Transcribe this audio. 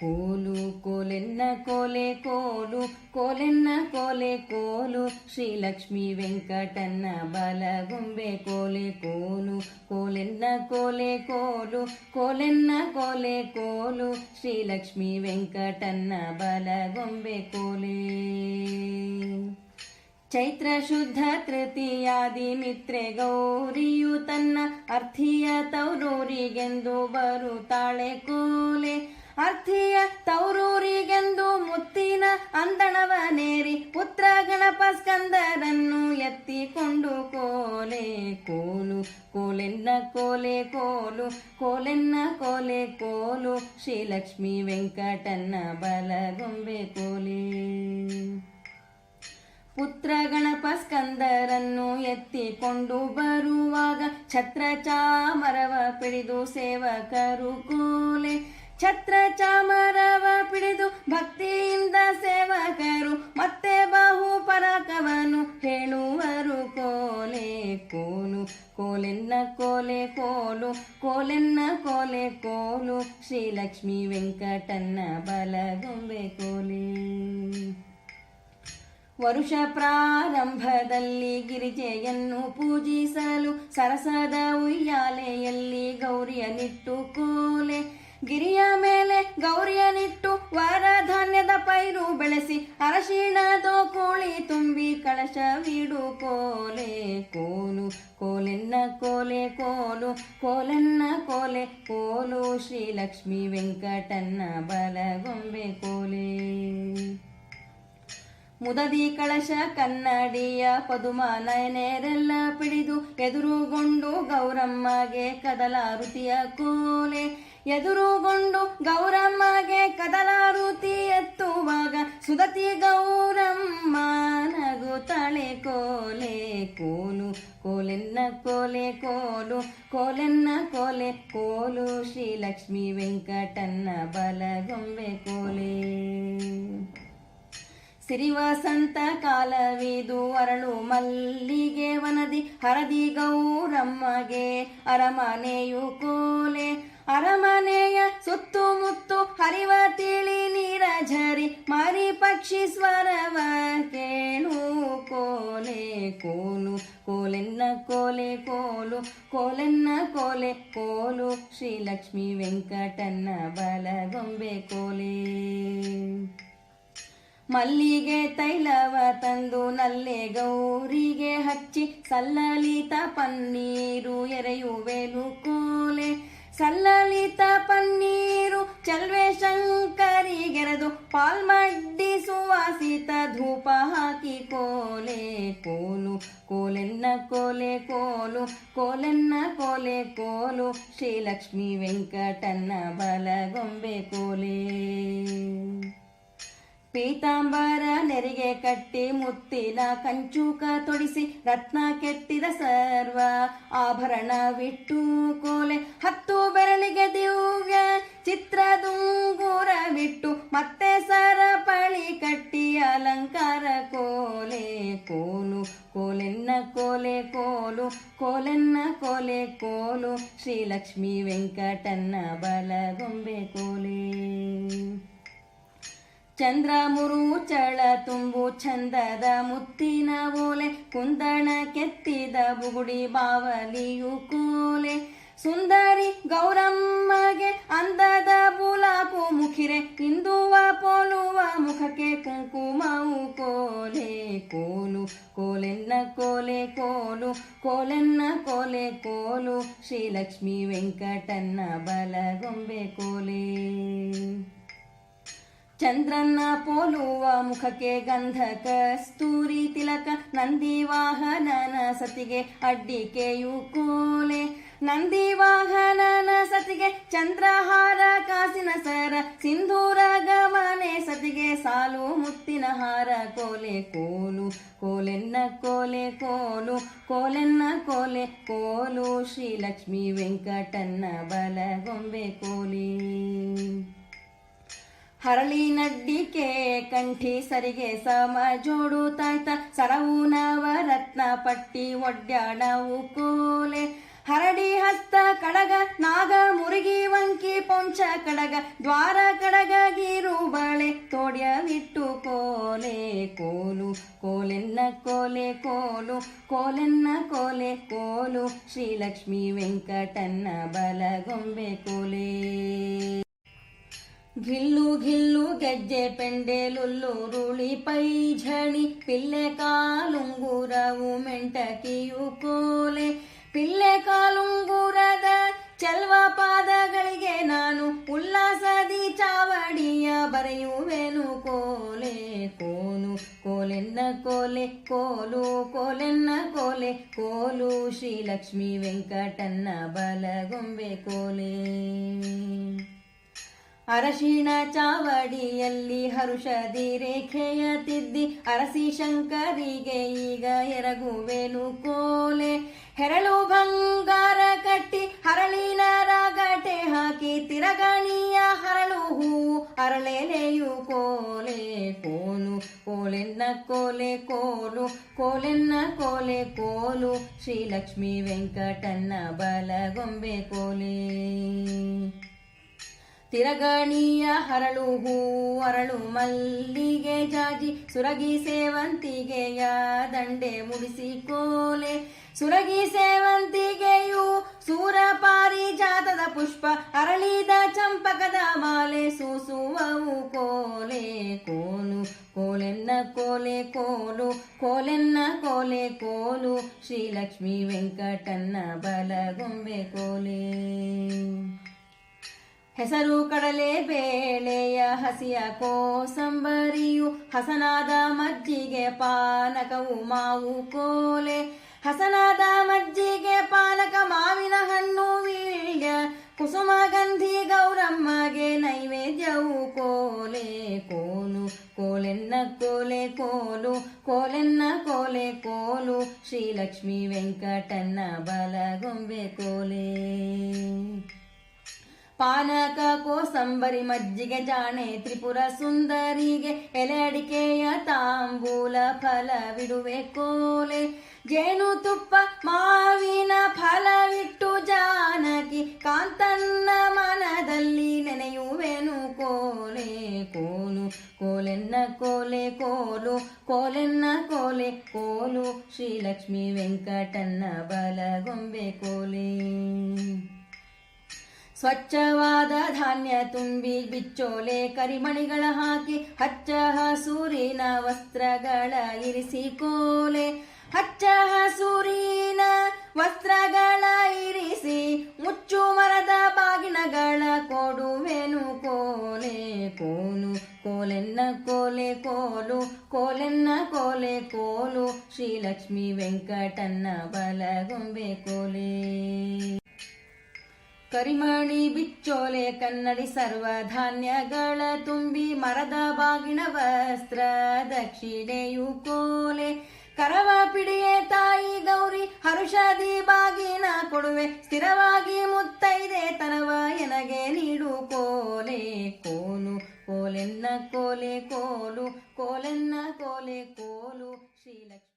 ಕೋಲು ಕೋಲೆನ್ನ ಕೋಲೆ ಕೋಲು, ಕೋಲೆನ್ನ ಕೋಲೆ ಕೋಲು, ಶ್ರೀಲಕ್ಷ್ಮಿ ವೆಂಕಟನ್ನ ಬಲಗುಂಬೆ ಕೋಲೆ ಕೋಲು, ಕೋಲೆನ್ನ ಕೋಲೆ ಕೋಲು, ಕೋಲೆನ್ನ ಕೋಲೆ ಕೋಲು, ಶ್ರೀಲಕ್ಷ್ಮಿ ವೆಂಕಟನ್ನ ಬಲಗೊಂಬೆ ಕೋಲೆ. ಚೈತ್ರ ಶುದ್ಧ ತೃತೀಯಾದಿ ಮಿತ್ರೆ ಗೌರಿಯು ತನ್ನ ಅರ್ಥಿಯ ತೌರೂರಿಗೆಂದು ಬರುತ್ತಾಳೆ ಕೋಲೆ. ಪುತ್ರ ಸ್ಕಂದರನ್ನು ಎತ್ತಿಕೊಂಡು ಕೋಲೆ ಕೋಲು, ಕೋಲೆನ್ನ ಕೋಲೆ ಕೋಲು, ಕೋಲೆನ್ನ ಕೋಲೆ ಕೋಲು, ಶ್ರೀಲಕ್ಷ್ಮಿ ವೆಂಕಟನ್ನ ಬಲಗೊಂಬೆ ಕೋಲೆ. ಪುತ್ರ ಗಣಪ ಸ್ಕಂದರನ್ನು ಎತ್ತಿಕೊಂಡು ಬರುವಾಗ ಛತ್ರ ಚಾಮರವ ಪಿಡಿದು ಸೇವಕರು ಕೋಲೆ. ಛತ್ರ ಚಾಮರವ ಪಿಡಿದು ಭಕ್ತಿಯಿಂದ ಕೋಲೆ ಕೋಲು, ಕೋಲೆನ್ನ ಕೋಲೆ ಕೋಲು, ಶ್ರೀಲಕ್ಷ್ಮಿ ವೆಂಕಟನ್ನ ಬಲಗೊಂಬೆ ಕೋಲೆ. ವರುಷ ಪ್ರಾರಂಭದಲ್ಲಿ ಗಿರಿಜೆಯನ್ನು ಪೂಜಿಸಲು ಸರಸದ ಉಯ್ಯಾಲೆಯಲ್ಲಿ ಗೌರಿಯನಿಟ್ಟು ಕೋಲೆ. ಗಿರಿಯ ಮೇಲೆ ಗೌರಿಯ ನಿಟ್ಟು ವರಧಾನ್ಯದ ಪೈರು ಬೆಳೆಸಿ ಅರಶಿಣದ ಕೋಳಿ ತುಂಬಿ ಕಳಶವಿಡು ಕೋಲೆ ಕೋಲು, ಕೋಲೆನ್ನ ಕೋಲೆ ಕೋಲು, ಕೋಲೆನ್ನ ಕೋಲೆ ಕೋಲು, ಶ್ರೀಲಕ್ಷ್ಮಿ ವೆಂಕಟನ್ನ ಬಲಗೊಂಬೆ ಕೋಲೆ. ಮುದದಿ ಕಳಶ ಕನ್ನಡಿಯ ಪದುಮ ನಯನೆರೆಲ್ಲ ಪಿಡಿದು ಎದುರುಗೊಂಡು ಗೌರಮ್ಮಗೆ ಕದಲಾರುತಿಯ ಕೋಲೆ. ಎದುರುಗೊಂಡು ಗೌರಮ್ಮಗೆ ಕದಲಾರುತಿ ಎತ್ತುವಾಗ ಸುದತಿ ಗೌರಮ್ಮ ನಗು ತಳೆ ಕೋಲೆ ಕೋಲು, ಕೋಲೆನ್ನ ಕೋಲೆ ಕೋಲು, ಕೋಲೆನ್ನ ಕೋಲೆ ಕೋಲು, ಶ್ರೀಲಕ್ಷ್ಮಿ ವೆಂಕಟನ್ನ ಬಲಗೊಂಬೆ ಕೋಲೆ. ಸಿರಿವಸಂತ ಕಾಲವಿದು ಅರಳು ಮಲ್ಲಿಗೆ ವನದಿ ಹರದಿ ಗೌರಮ್ಮಗೆ ಅರಮನೆಯು ಕೋಲೆ. ಅರಮನೆಯ ಸುತ್ತುಮುತ್ತು ಹರಿವ ತಿಳಿ ನೀರ ಝರಿ ಮಾರಿ ಪಕ್ಷಿ ಸ್ವರವ ಕೇಳು ಕೋಲೆ, ಕೋಲು, ಕೋಲೆನ್ನ ಕೋಲೆ, ಕೋಲು, ಕೋಲೆನ್ನ ಕೋಲೆ, ಕೋಲು. ಶ್ರೀಲಕ್ಷ್ಮಿ ವೆಂಕಟನ್ನ ಬಲಗೊಂಬೆ ಕೋಲೆ. ಮಲ್ಲಿಗೆ ತೈಲವ ತಂದು ನಲ್ಲೆ ಗೌರಿಗೆ ಹಚ್ಚಿ, ಸಲ್ಲಲಿತ ಪನ್ನೀರು ಎರೆಯುವೆನು ಕೋಲೆ ಸಲ್ಲಲಿತ ಪನ್ನೀರು ಚಲ್ವೆ ಶಂಕರಿಗೆರೆದು ಪಾಲ್ಮಡ್ಡಿ ಸುವಾಸಿತ ಧೂಪ ಹಾಕಿ ಕೋಲೆ ಕೋಲು. ಕೋಲೆನ್ನ ಕೋಲೆ ಕೋಲು, ಕೋಲೆನ್ನ ಕೋಲೆ ಕೋಲು. ಶ್ರೀಲಕ್ಷ್ಮಿ ವೆಂಕಟನ್ನ ಬಲಗೊಂಬೆ ಕೋಲೆ. ಪೀತಾಂಬರ ನೆರಿಗೆ ಕಟ್ಟಿ ಮುತ್ತಿನ ಕಂಚೂಕ ತೊಡಿಸಿ ರತ್ನ ಕೆತ್ತಿದ ಸರ್ವ ಆಭರಣ ಆಭರಣವಿಟ್ಟು ಕೋಲೆ. ಹತ್ತು ಬೆರಳಿಗೆ ದಿವ್ಯ ಚಿತ್ರದುಂಗುರವಿಟ್ಟು ಮತ್ತೆ ಸರಪಳಿ ಕಟ್ಟಿ ಅಲಂಕಾರ ಕೋಲೆ ಕೋಲು. ಕೋಲೆನ್ನ ಕೋಲೆ ಕೋಲು, ಕೋಲೆನ್ನ ಕೋಲೆ ಕೋಲು. ಶ್ರೀಲಕ್ಷ್ಮಿ ವೆಂಕಟನ್ನ ಬಲಗೊಂಬೆ ಕೋಲೆ. ಚಂದ್ರ ಮುರುಚಳ ತುಂಬು ಚಂದದ ಮುತ್ತಿನ ಓಲೆ, ಕುಂದಣ ಕೆತ್ತಿದ ಬುಗುಡಿ ಬಾವಲಿಯು ಕೋಲೆ. ಸುಂದರಿ ಗೌರಮ್ಮಗೆ ಅಂದದ ಬುಲಾಕು ಮುಖಿರೆ, ಕಿಂದುವ ಪೋಲುವ ಮುಖಕ್ಕೆ ಕುಂಕುಮವು ಕೋಲೆ. ಕೋಲು, ಕೋಲೆನ್ನ ಕೋಲೆ, ಕೋಲು, ಕೋಲೆನ್ನ ಕೋಲೆ, ಕೋಲು. ಶ್ರೀಲಕ್ಷ್ಮಿ ವೆಂಕಟನ್ನ ಬಲಗೊಂಬೆ ಕೋಲೆ. ಚಂದ್ರನ್ನ ಪೋಲುವ ಮುಖಕ್ಕೆ ಗಂಧ ಕಸ್ತೂರಿ ತಿಲಕ ನಂದಿ ವಾಹನನ ಸತಿಗೆ ಅಡ್ಡಿಕೆಯು ಕೋಲೆ. ನಂದಿ ವಾಹನನ ಸತಿಗೆ ಚಂದ್ರಹಾರ, ಕಾಸಿನ ಸರ, ಸಿಂಧೂರ ಗಮನೆ ಸತಿಗೆ ಸಾಲು, ಮುತ್ತಿನ ಹಾರ, ಕೋಲೆ ಕೋಲು, ಕೋಲೆನ್ನ ಕೋಲೆ ಕೋಲು, ಕೋಲೆನ್ನ ಕೋಲೆ ಕೋಲು. ಶ್ರೀಲಕ್ಷ್ಮಿ ವೆಂಕಟನ್ನ ಬಲಗೊಂಬೆ ಕೋಲಿ. ಹರಳಿ ನಡ್ಡಿಕೆ ಕಂಠಿ ಸರಿಗೆ ಸಮ ಜೋಡು ತಾಯ್ತ ಸರವು ನವರತ್ನ ಪಟ್ಟಿ ಒಡ್ಯಾಡವು ಕೋಲೆ. ಹರಡಿ ಹಸ್ತ ಕಡಗ ನಾಗ ಮುರುಗಿ ವಂಕಿ ಪೊಂಚ ಕಡಗ ದ್ವಾರ ಕಡಗ ಗಿರು ಬಳೆ ತೋಡ್ಯವಿಟ್ಟು ಕೋಲೆ. ಕೋಲು, ಕೋಲೆನ್ನ ಕೋಲೆ, ಕೋಲು, ಕೋಲೆನ್ನ ಕೋಲೆ, ಕೋಲು ಶ್ರೀಲಕ್ಷ್ಮಿ ವೆಂಕಟನ್ನ ಬಲಗೊಂಬೆ ಕೋಲೆ. ಘಿಲ್ಲು ಘಿಲ್ಲು ಗೆಜ್ಜೆ ಪೆಂಡೆ ಲುಲ್ಲು ರುಳಿ ಪೈಝಣಿ ಪಿಲ್ಲೆ ಕಾಲುಂಗುರವು ಮೆಂಟಕಿಯು ಕೋಲೆ ಪಿಲ್ಲೆ ಕಾಲುಂಗುರದ ಚಲ್ವ ಪಾದಗಳಿಗೆ ನಾನು ಉಲ್ಲಾಸದಿ ಚಾವಡಿಯ ಬರೆಯುವೆನು ಕೋಲೆ ಕೋಲು ಕೋಲೆನ್ನ ಕೋಲೆ ಕೋಲು ಕೋಲೆನ್ನ ಕೋಲೆ ಕೋಲು ಶ್ರೀಲಕ್ಷ್ಮಿ ವೆಂಕಟನ್ನ ಬಲಗೊಂಬೆ ಕೋಲೆ ಅರಶಿಣ ಚಾವಡಿಯಲ್ಲಿ ಹರುಷದಿ ರೇಖೆಯ ತಿದ್ದಿ ಅರಸಿ ಶಂಕರಿಗೆ ಈಗ ಎರಗುವೆನು ಕೋಲೆ. ಹೆರಳು ಬಂಗಾರ ಕಟ್ಟಿ, ಹರಳಿನ ರಾಗಟೆ ಹಾಕಿ, ತಿರಗಣಿಯ ಹರಳು ಹೂ ಅರಳೆಲೆಯು ಕೋಲೆ ಕೋಲು. ಕೋಲೆನ್ನ ಕೋಲೆ ಕೋಲು, ಕೋಲೆನ್ನ ಕೋಲೆ ಕೋಲು. ಶ್ರೀಲಕ್ಷ್ಮಿ ವೆಂಕಟನ್ನ ಬಲಗೊಂಬೆ ಕೋಲೆ. ತಿರಗಣಿಯ ಹರಳು ಹೂ, ಅರಳು ಮಲ್ಲಿಗೆ ಜಾಜಿ. ಸುರಗಿ ಸೇವಂತಿಗೆಯ ದಂಡೆ ಮುಡಿಸಿ ಕೋಲೆ. ಸುರಗಿ ಸೇವಂತಿಗೆಯು ಸೂರ ಪಾರಿಜಾತದ ಪುಷ್ಪ, ಅರಳಿದ ಚಂಪಕದ ಮಾಲೆ ಸೂಸುವವು ಕೋಲೆ. ಕೋಲು, ಕೋಲೆನ್ನ ಕೋಲೆ, ಕೋಲು, ಕೋಲೆನ್ನ ಕೋಲೆ, ಕೋಲು. ಶ್ರೀಲಕ್ಷ್ಮಿ ವೆಂಕಟನ್ನ ಬಲಗೊಂಬೆ ಕೋಲೆ. ಹೆಸರು ಕಡಲೆ ಬೇಳೆಯ ಹಸಿಯ ಕೋಸಂಬರಿಯು ಹಸನಾದ ಮಜ್ಜಿಗೆ ಪಾನಕವು ಮಾವು ಕೋಲೆ. ಹಸನಾದ ಮಜ್ಜಿಗೆ ಪಾನಕ ಮಾವಿನ ಹಣ್ಣು ವೀಳ್ಯ. ಕುಸುಮ ಗಂಧಿ ಗೌರಮ್ಮಗೆ ನೈವೇದ್ಯವು ಕೋಲೆ. ಕೋಲು, ಕೋಲೆನ್ನ ಕೋಲೆ, ಕೋಲು, ಕೋಲೆನ್ನ ಕೋಲೆ, ಕೋಲು. ಶ್ರೀಲಕ್ಷ್ಮಿ ವೆಂಕಟನ್ನ ಬಲಗೊಂಬೆ ಕೋಲೆ. ಪಾನಕ ಕೋಸಂಬರಿ ಮಜ್ಜಿಗೆ ಜಾಣೆ ತ್ರಿಪುರ ಸುಂದರಿಗೆ ಎಲೆ ಅಡಿಕೆಯ ತಾಂಬೂಲ ಫಲವಿಡುವೆ ಕೋಲೆ. ಜೇನು ತುಪ್ಪ ಮಾವಿನ ಫಲವಿಟ್ಟು ಜಾನಕಿ ಕಾಂತನ್ನ ಮನದಲ್ಲಿ ನೆನೆಯುವೆನು ಕೋಲೆ. ಕೋಲು, ಕೋಲೆನ್ನ ಕೋಲೆ, ಕೋಲು, ಕೋಲೆನ್ನ ಕೋಲೆ, ಕೋಲು ಶ್ರೀಲಕ್ಷ್ಮಿ ವೆಂಕಟನ್ನ ಬಲಗೊಂಬೆ ಕೋಲೆ. ಸ್ವಚ್ಛವಾದ ಧಾನ್ಯ ತುಂಬಿ ಬಿಚ್ಚೋಲೆ ಕರಿಮಣಿಗಳ ಹಾಕಿ ಹಚ್ಚ ಹಸೂರಿನ ವಸ್ತ್ರಗಳ ಇರಿಸಿ ಕೋಲೆ ಹಚ್ಚ ಹಸೂರಿನ ವಸ್ತ್ರಗಳ ಇರಿಸಿ ಮುಚ್ಚು ಮರದ ಬಾಗಿನಗಳ ಕೊಡುವೆನು ಕೋಲೆ, ಕೋಲು, ಕೋಲೆನ್ನ ಕೋಲೆ, ಕೋಲು, ಕೋಲೆನ್ನ ಕೋಲೆ, ಕೋಲು, ಶ್ರೀಲಕ್ಷ್ಮಿ ವೆಂಕಟನ್ನ ಬಲಗೊಂಬೆ ಕೋಲೆ. ಕರಿಮಣಿ ಬಿಚ್ಚೋಲೆ ಕನ್ನಡಿ ಸರ್ವ ಧಾನ್ಯಗಳ ತುಂಬಿ ಮರದ ಬಾಗಿನ ವಸ್ತ್ರ, ದಕ್ಷಿಣೆಯು ಕೋಲೆ. ಕರವ ಪಿಡಿಯೆ ತಾಯಿ ಗೌರಿ ಹರುಷದಿ ಬಾಗಿನ ಕೊಡುವೆ. ಸ್ಥಿರವಾಗಿ ಮುತ್ತೈದೆ ತನವ ಎನಗೆ ನೀಡು ಕೋಲೆ. ಕೋಲು, ಕೋಲೆನ್ನ ಕೋಲೆ, ಕೋಲು, ಕೋಲೆನ್ನ ಕೋಲೆ, ಕೋಲು. ಶ್ರೀಲಕ್ಷ್ಮಿ.